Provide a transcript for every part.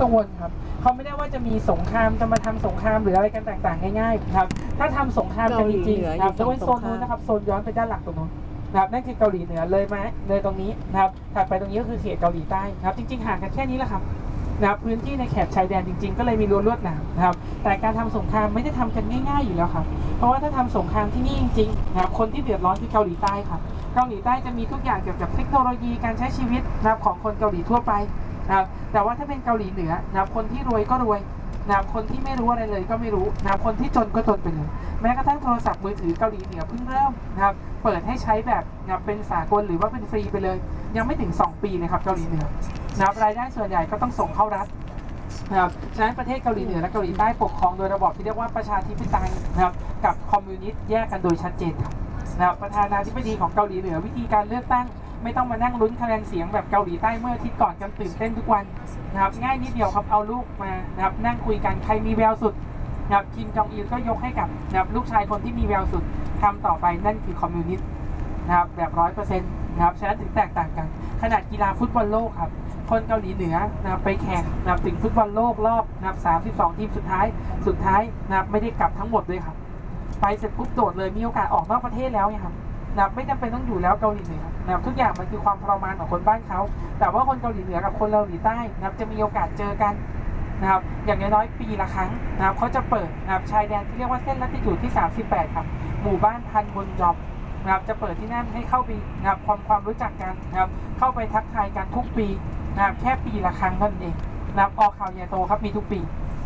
ต้องกังวลครับเขาไม่ได้ว่าจะมีสงครามจะมาทำสงครามหรืออะไรกันต่างๆง่ายๆครับถ้าทำสงครามกันจริงๆนะครับเกาหลีเหนืออยู่จะเป็นโซนนู้นนะครับโซนย้อนไปด้านหลังตรงนู้นนะครับนั่นคือเกาหลีเหนือเลยมาเลยตรงนี้นะครับถัดไปตรงนี้ก็คือเขตเกาหลีใต้นะครับ จริง ๆห่างกันแค่นี้แหละครับนะครับพื้นที่ในแถบชายแดนจริงๆ ก็เลยมีรั้วลวดหนามนะครับแต่การทำสงครามไม่ได้ทำกันง่าย ๆอยู่แล้วครับเพราะว่าถ้าทำสงครามที่นี่จริงๆนะครับคนที่เดือดร้อนคือเกาหลีใต้ครับเกาหลีใต้จะมีทุกอย่างเกี่ยวกับเทคโนโลยีการใช้ชีวิตนะครับของคนเกาหลีทั่วไป นะครับแต่ว่าถ้าเป็นเกาหลีเหนือนะครับคนที่รวยก็รวยนะครับคนที่ไม่รู้อะไรเลยก็ไม่รู้นะครับคนที่จนก็จนไปเลยแม้กระทั่งโทรศัพท์มือถือเกาหลีเหนือเพิ่งเริ่มนะครับเปิดให้ใช้แบบนะเป็นสากลหรือว่าเป็นฟรีไปเลย ยังไม่ถึง 2 ปีเลยครับเกาหลีเหนือนะครับรายได้ส่วนใหญ่ก็ต้องส่งเข้ารัฐนะครับฉะนั้นประเทศเกาหลีเหนือและเกาหลีใต้ปกครองโดยระบอบที่เรียกว่าประชาธิปไตยนะครับกับคอมมิวนิสต์แยกกันโดยชัดเจนครับนะครับประธานาธิบดีของเกาหลีเหนือวิธีการเลือกตั้ง ไม่ต้องมานั่งลุ้นคะแนนเสียงแบบเกาหลีใต้เมื่อทิตย์ก่อนกันตื่นเต้นทุกวันนะครับง่ายนิดเดียวครับเอาลูกมานะครับนั่งคุยกันใครมีแววสุดนะครับคิมจองอิลก็ยกให้กับนะครับลูกชายคนที่มีแววสุดทำต่อไปนั่นคือคอมมิวนิสต์นะครับแบบร้อยเปอร์เซ็นต์นะครับฉะนั้นถึงแตกต่างกัน ขนาดกีฬาฟุตบอลโลกครับคนเกาหลีเหนือนะครับไปแข่งนะครับถึงฟุตบอลโลกรอบนะครับ32 ทีมสุดท้าย สุดท้ายนะครับไม่ได้กลับทั้งหมดเลยครับ ไปเสร็จปุ๊บโดดเลยมีโอกาสออกนอกประเทศแล้วไงครับ นะครับไม่จำเป็นต้องอยู่แล้วเกาหลีเหนือนะครับทุกอย่างมันคือความทรมานของคนบ้านเขา แต่ว่าคนเกาหลีเหนือกับคนเกาหลีใต้นะครับจะมีโอกาสเจอกันนะครับอย่างน้อยๆปีละครั้งนะครับเขาจะเปิดนะครับชายแดนที่เรียกว่าเส้นลัติจูดที่ 38 ครับหมู่บ้านพันบนจอมนะครับจะเปิดที่นั่นให้เข้าไปนะครับความความรู้จักกันนะครับเข้าไปทักทายกันทุกปีนะครับแค่ปีละครั้งเท่านั้นเองนะครับออกข่าวใหญ่โตครับมีทุกปี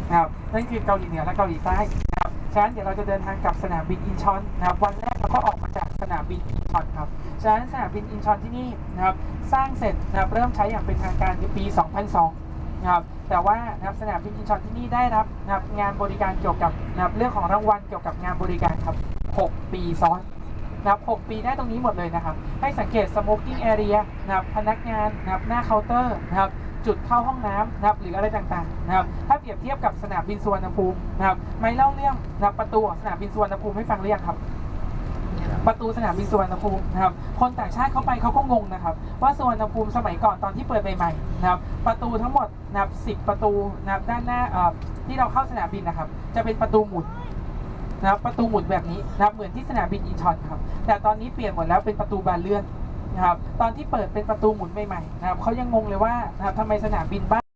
นะครับนั่นคือเกาหลีเหนือและเกาหลีใต้นะครับฉะนั้นเดี๋ยวเราจะเดินทางกลับสนามบินอินชอนนะครับวันแรกเราก็ออกมาจาก นามบินอินชอนครับฉะนั้นสนามบินอินชอนที่นี่นะครับสร้างเสร็จนะครับเริ่มใช้อย่างเป็นทางการในปี 2002 นะครับแต่ว่านะครับสนามบินอินชอนที่นี่ได้รับนะครับงานบริการเกี่ยวกับนะครับเรื่องของรางวัลเกี่ยวกับงานบริการครับ 6 ปีซ้อนนะครับ6ปีได้ตรงนี้หมดเลยนะครับ ให้สังเกต smoking area นะครับพนักงานนะครับหน้าเคาน์เตอร์นะครับจุดเข้าห้องน้ำนะครับหรืออะไรต่างๆนะครับถ้าเปรียบเทียบกับสนามบินสุวรรณภูมินะครับไม่เล่าเรื่องนะครับประตูของสนามบินสุวรรณภูมิให้ฟังหรือยังครับ ประตูสนามบินสุวรรณภูมินะครับคนต่างชาติเข้าไปเขาก็งงนะครับ ว่าสุวรรณภูมิสมัยก่อนตอนที่เปิดใหม่ๆนะครับประตูทั้งหมดนะครับ10ประตูนะครับด้านหน้าที่เราเข้าสนามบินนะครับ จะเป็นประตูหมุนนะครับประตูหมุนแบบนี้นะครับเหมือนที่สนามบินอินชอนครับแต่ตอนนี้เปลี่ยนหมดแล้วเป็นประตูบานเลื่อนนะครับตอนที่เปิดเป็นประตูหมุนใหม่ๆนะครับเขายังงงเลยว่านะครับทำไมสนามบินบ้าน